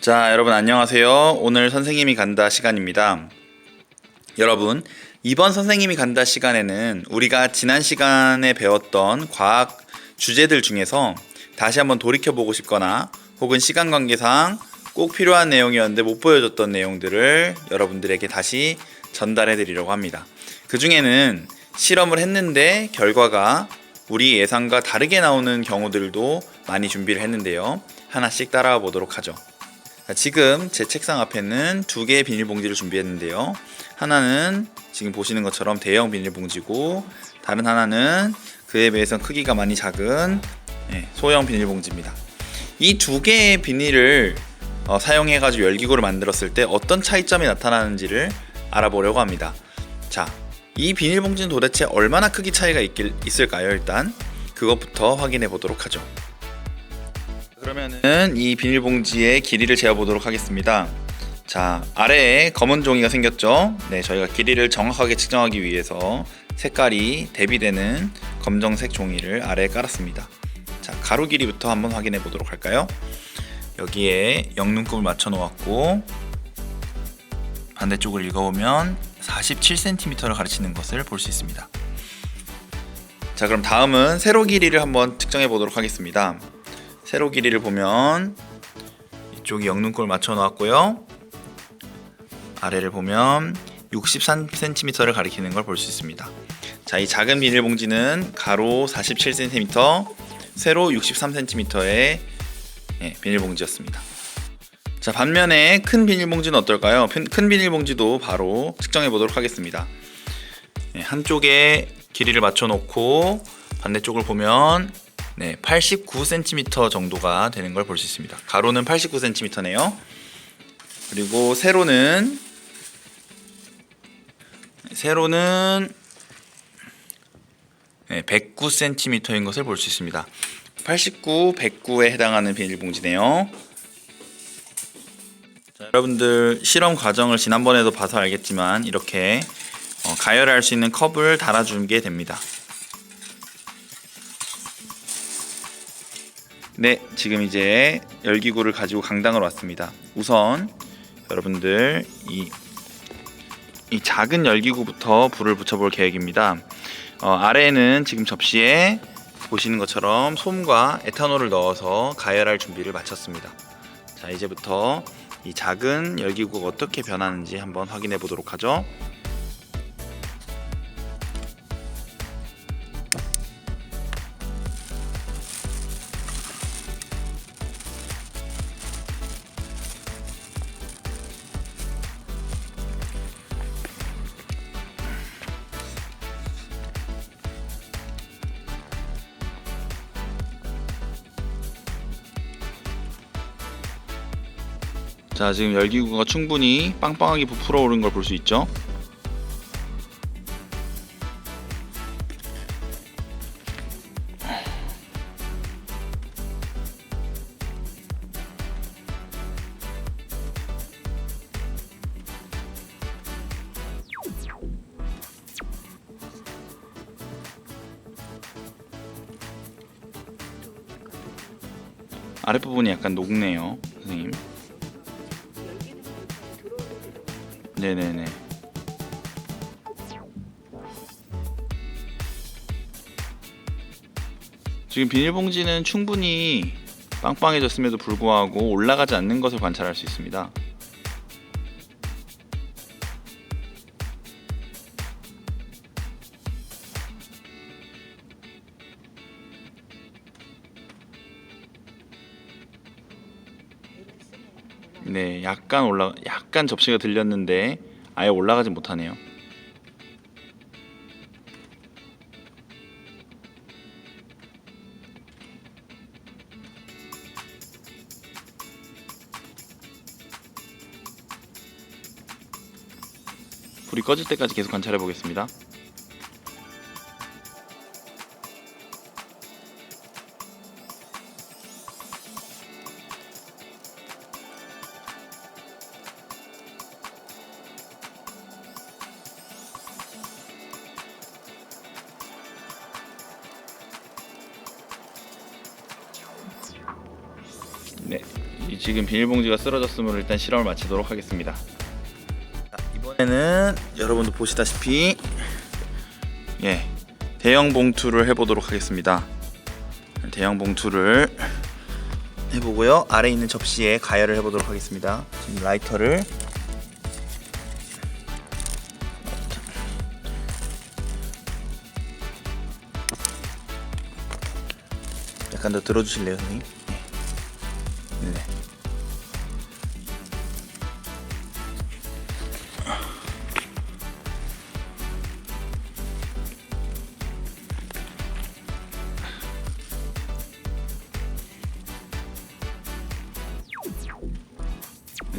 자, 여러분 안녕하세요. 오늘 선생님이 간다 시간입니다. 여러분, 이번 선생님이 간다 시간에는 우리가 지난 시간에 배웠던 과학 주제들 중에서 다시 한번 돌이켜 보고 싶거나 혹은 시간 관계상 꼭 필요한 내용이었는데 못 보여줬던 내용들을 여러분들에게 다시 전달해 드리려고 합니다. 그 중에는 실험을 했는데 결과가 우리 예상과 다르게 나오는 경우들도 많이 준비를 했는데요. 하나씩 따라와 보도록 하죠. 자, 지금 제 책상 앞에는 두 개의 비닐봉지를 준비했는데요. 하나는 지금 보시는 것처럼 대형 비닐봉지고 다른 하나는 그에 비해서 크기가 많이 작은 예, 소형 비닐봉지입니다. 이 두 개의 비닐을 어, 사용해가지고 열기구를 만들었을 때 어떤 차이점이 나타나는지를 알아보려고 합니다. 자, 이 비닐봉지는 도대체 얼마나 크기 차이가 있길, 있을까요? 일단 그것부터 확인해 보도록 하죠. 그러면은 이 비닐봉지의 길이를 재어 보도록 하겠습니다. 자, 아래에 검은 종이가 생겼죠? 네, 저희가 길이를 정확하게 측정하기 위해서 색깔이 대비되는 검정색 종이를 아래에 깔았습니다. 자, 가로 길이부터 한번 확인해 보도록 할까요? 여기에 영눈금을 맞춰 놓았고 반대쪽을 읽어보면 47cm를 가르치는 것을 볼 수 있습니다. 자, 그럼 다음은 세로 길이를 한번 측정해 보도록 하겠습니다. 세로 길이를 보면 이쪽이 영눈꼴 맞춰 놓았고요. 아래를 보면 63cm를 가리키는 걸 볼 수 있습니다. 자, 이 작은 비닐봉지는 가로 47cm, 세로 63cm의 예, 비닐봉지였습니다. 자, 반면에 큰 비닐봉지는 어떨까요? 큰, 큰 비닐봉지도 바로 측정해 보도록 하겠습니다. 예, 한쪽에 길이를 맞춰 놓고 반대쪽을 보면 네, 89cm 정도가 되는 걸 볼 수 있습니다. 가로는 89cm네요. 그리고 세로는 세로는 네, 109cm인 것을 볼 수 있습니다. 89, 109에 해당하는 비닐봉지네요. 자, 여러분들 실험 과정을 지난번에도 봐서 알겠지만 이렇게 어, 가열할 수 있는 컵을 달아주게 됩니다. 네, 지금 이제 열기구를 가지고 강당으로 왔습니다. 우선 여러분들 이, 이 작은 열기구부터 불을 붙여볼 계획입니다. 어, 아래에는 지금 접시에 보시는 것처럼 솜과 에탄올을 넣어서 가열할 준비를 마쳤습니다. 자, 이제부터 이 작은 열기구가 어떻게 변하는지 한번 확인해 보도록 하죠. 자, 지금 열기구가 충분히 빵빵하게 부풀어 오른 걸 볼 수 있죠. 아랫부분이 약간 녹네요, 선생님. 네네네. 지금 비닐봉지는 충분히 빵빵해졌음에도 불구하고 올라가지 않는 것을 관찰할 수 있습니다. 네, 약간 올라, 약간 접시가 들렸는데 아예 올라가지 못하네요. 불이 꺼질 때까지 계속 관찰해 보겠습니다. 네, 이 지금 비닐봉지가 쓰러졌으므로 일단 실험을 마치도록 하겠습니다. 자, 이번에는 여러분도 보시다시피 예 대형 봉투를 해보도록 하겠습니다. 대형 봉투를 해보고요. 아래 있는 접시에 가열을 해보도록 하겠습니다. 지금 라이터를 약간 더 들어주실래요, 선생님?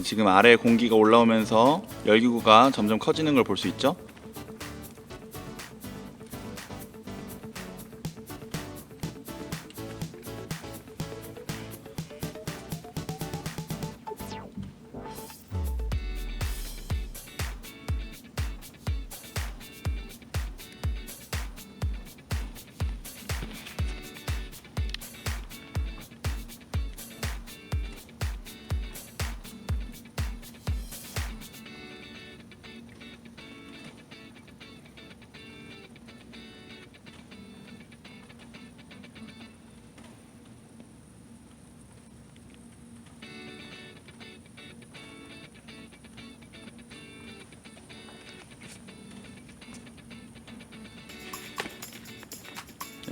지금 아래 공기가 올라오면서 열기구가 점점 커지는 걸 볼 수 있죠?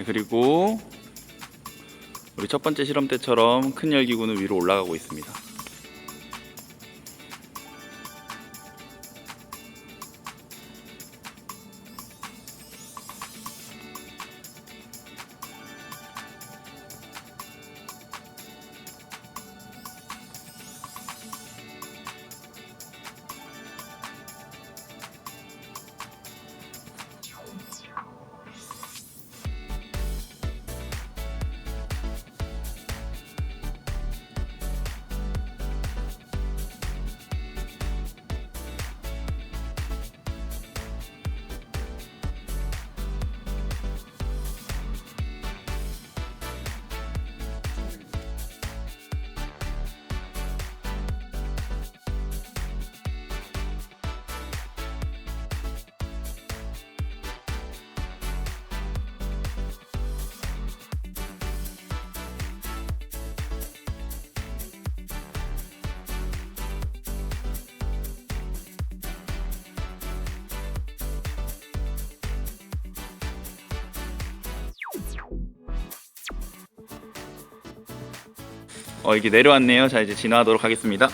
그리고 우리 첫 번째 실험 때처럼 큰 열기구는 위로 올라가고 있습니다. 어 이게 내려왔네요. 자 이제 진화하도록 하겠습니다.